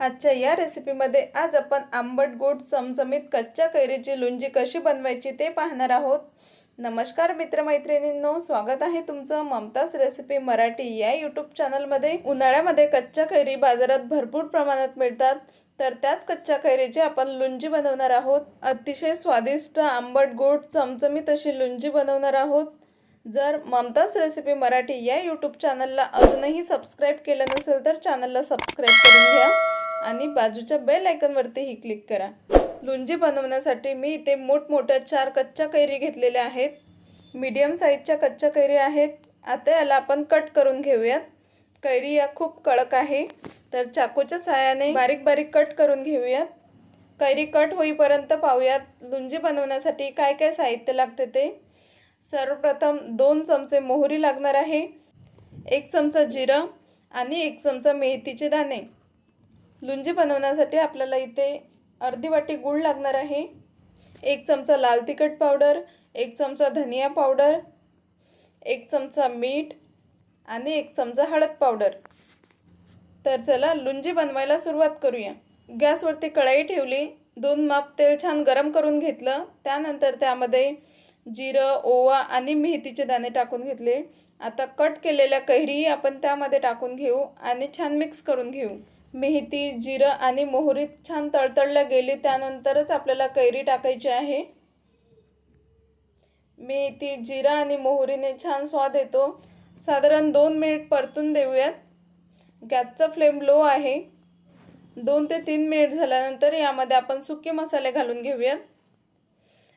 आजच्या या रेसिपीमध्ये आज आपण आंबट गोड चमचमीत कच्च्या कैरीची लोणची कशी बनवायची ते पाहणार आहोत. नमस्कार मित्रमैत्रिणींनो स्वागत आहे तुमचं ममताज रेसिपी मराठी या यूट्यूब चॅनलमध्ये उन्हाळ्यामध्ये कच्च्या कैरी बाजारात भरपूर प्रमाणात मिळतात. तर त्याच कच्च्या कैरीची आपण लुंजी बनवणार आहोत. अतिशय स्वादिष्ट आंबट गोड चमचमीत अशी लुंजी बनवणार आहोत. जर ममताज रेसिपी मराठी या यूट्यूब चॅनलला अजूनही सबस्क्राईब केलं नसेल तर चॅनलला सबस्क्राईब करून घ्या. आणि बाजूच्या बेल आयकनवरतीही क्लिक करा. लोणची बनवण्यासाठी मी इथे मोठमोठ्या चार कच्च्या कैरी घेतलेल्या आहेत. मीडियम साईजच्या कच्च्या कैरी आहेत. आता याला आपण कट करून घेऊयात. कैरी या खूप कडक आहे. तर चाकूच्या सहाय्याने बारीक बारीक कट करून घेऊयात. कैरी कट होईपर्यंत पाहूयात लुंजी बनवण्यासाठी काय काय साहित्य लागते ते. सर्वप्रथम दोन चमचे मोहरी लागणार आहे. एक चमचा जिरं आणि एक चमचा मेथीचे दाणे. लुंजी बनवण्यासाठी आपल्याला इथे अर्धी वाटी गूळ लागणार आहे. एक चमचा लाल तिखट पावडर एक चमचा धनिया पावडर एक चमचा मीठ आणि एक चमचा हळद पावडर. तर चला लुंजी बनवायला सुरुवात करूया. गॅसवरती कढाई ठेवली दोन माप तेल छान गरम करून घेतलं त्यानंतर त्यामध्ये जिरं ओवा आणि मेथीचे दाणे टाकून घेतले. आता कट केलेल्या कैरीही आपण त्यामध्ये टाकून घेऊ आणि छान मिक्स करून घेऊ. मेहती जिरं आणि मोहरी छान तळतळल्या गेली. त्यानंतरच आपल्याला कैरी टाकायची आहे. मेथी जिरा आणि मोहरीने छान स्वाद येतो. साधारण दोन मिनिट परतून देऊयात. गॅसचा फ्लेम लो आहे. दोन ते तीन मिनिट झाल्यानंतर यामध्ये आपण सुके मसाले घालून घेऊयात.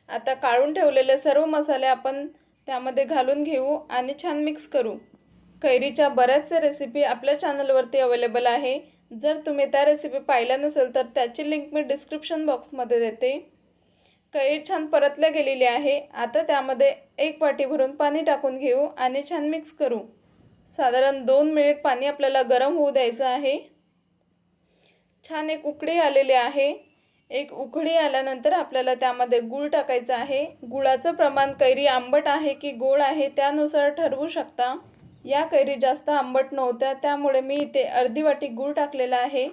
आता काढून ठेवलेले सर्व मसाले आपण त्यामध्ये घालून घेऊ आणि छान मिक्स करू. कैरीच्या बऱ्याचशा रेसिपी आपल्या चॅनलवरती अवेलेबल आहे. जर तुम्ही त्या रेसिपी पाहिल्या नसेल तर त्याची लिंक मी डिस्क्रिप्शन बॉक्समध्ये देते. कैरी छान परतल्या गेलेली आहे. आता त्यामध्ये एक वाटी भरून पाणी टाकून घेऊ आणि छान मिक्स करू. साधारण दोन मिनिट पाणी आपल्याला गरम होऊ द्यायचं आहे. छान एक उकडी आलेली आहे. एक उकडी आल्यानंतर आपल्याला त्यामध्ये गूळ टाकायचं आहे. गुळाचं प्रमाण कैरी आंबट आहे की गोड आहे त्यानुसार ठरवू शकता. या कैरी जास्त आंबट नव्हत्या त्यामुळे मी इथे अर्धी वाटी गूळ टाकलेला आहे.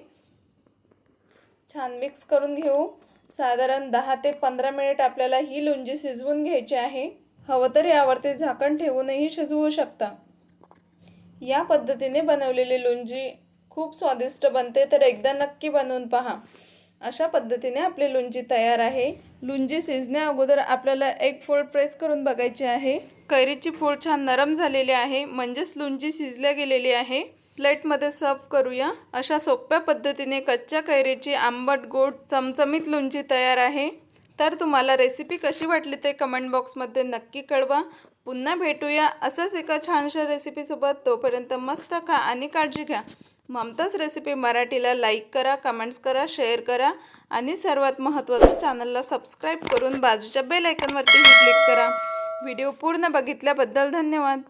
छान मिक्स करून घेऊ. साधारण दहा ते पंधरा मिनिट आपल्याला ही लोणजी शिजवून घ्यायची आहे. हवं तर यावरती झाकण ठेवूनही शिजवू शकता. या पद्धतीने बनवलेली लोणजी खूप स्वादिष्ट बनते तर एकदा नक्की बनवून पहा. अशा पद्धतीने आपली लोणची तयार आहे. लुंजी शिजण्या अगोदर आपल्याला एक फोड प्रेस करून बघायची आहे. कैरीची फोड छान नरम झालेली आहे. म्हणजेच लुंजी शिजल्या गेलेली आहे. प्लेटमध्ये सर्व करूया. अशा सोप्या पद्धतीने कच्च्या कैरीची आंबट गोड चमचमीत लोणची तयार आहे. तर तुम्हाला रेसिपी कशी वाटली ते कमेंट बॉक्समध्ये नक्की कळवा. पुन्हा भेटूया असंच एका छानशा रेसिपीसोबत तोपर्यंत मस्त खा आणि काळजी घ्या. ममताज रेसिपी मराठीला लाईक करा कमेंट्स करा शेअर करा आणि सर्वात महत्त्वाचं चॅनलला सबस्क्राईब करून बाजूच्या बेल आयकनवरतीही क्लिक करा. व्हिडिओ पूर्ण बघितल्याबद्दल धन्यवाद.